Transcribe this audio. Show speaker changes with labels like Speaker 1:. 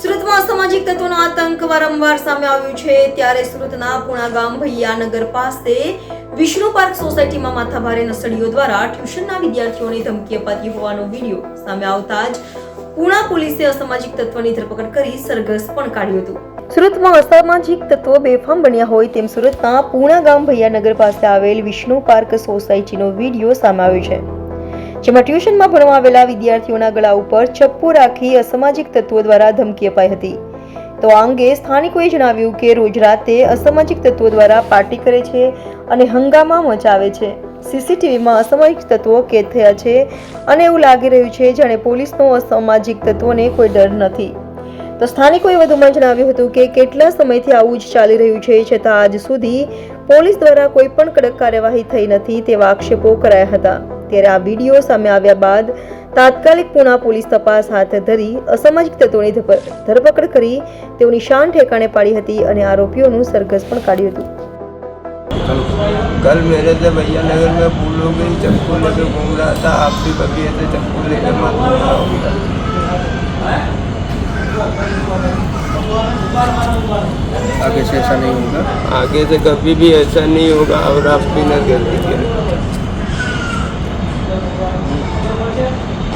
Speaker 1: સુરતમાં અસામાજિક તત્વોનો આતંક વારંવાર સામે આવ્યું છે. ત્યારે સુરતના પુણા ગામ ભૈયાનગર પાસે વિષ્ણુ પાર્ક સોસાયટીમાં માથાભારે નસડીઓ દ્વારા ટ્યુશનના વિદ્યાર્થીઓને ધમકી અપાતી હોવાનો વીડિયો સામે આવતા જ પુણા પોલીસે અસામાજિક તત્વની ધરપકડ કરી સરઘસ પણ કાઢ્યું હતું. સુરતમાં અસામાજિક તત્વો બેફામ બન્યા હોય તેમ સુરતના પુણા ગામ ભૈયાનગર પાસે આવેલ વિષ્ણુ પાર્ક સોસાયટીનો વીડિયો સામે આવ્યો છે. જેમાં ટ્યુશનમાં ભણવા આવેલા વિદ્યાર્થીઓના ગળા ઉપર ચપ્પુ રાખી અસામાજિક તત્વો દ્વારા ધમકી અપાઈ હતી. તો આ અંગે સ્થાનિકોએ જણાવ્યું કે રોજ રાતે અસામાજિક તત્વો દ્વારા પાર્ટી કરે છે અને હંગામા મચાવે છે. સીસીટીવીમાં અસામાજિક તત્વો કેદ થયા છે અને એવું લાગી રહ્યું છે જાણે પોલીસનો અસામાજિક તત્વોને કોઈ ડર નથી. તો સ્થાનિકોએ વધુમાં જણાવ્યું હતું કે કેટલા સમયથી આવું જ ચાલી રહ્યું છે છતાં આજ સુધી પોલીસ દ્વારા કોઈ પણ કડક કાર્યવાહી થઈ નથી તેવા આક્ષેપો કરાયા હતા. ત્યારે આ વિડીયો સામે આવ્યા બાદ તાત્કાલિક પુણા પોલીસ તપાસ હાથ ધરી અસામાજિક તત્વોની ધપ- ધરપકડ કરી તેઓની શાન ઠેકાણે પાડી હતી અને આરોપીઓનું સરઘસ પણ કાઢ્યું હતું
Speaker 2: कल मेरे से भैया नगर में फूल हो गई चप्पू लेके घूम रहा था आप भी कभी ऐसे चप्पू लेके मत घूमना होगा
Speaker 3: आगे से ऐसा नहीं होगा
Speaker 2: आगे से कभी भी ऐसा नहीं होगा और आप भी न गलती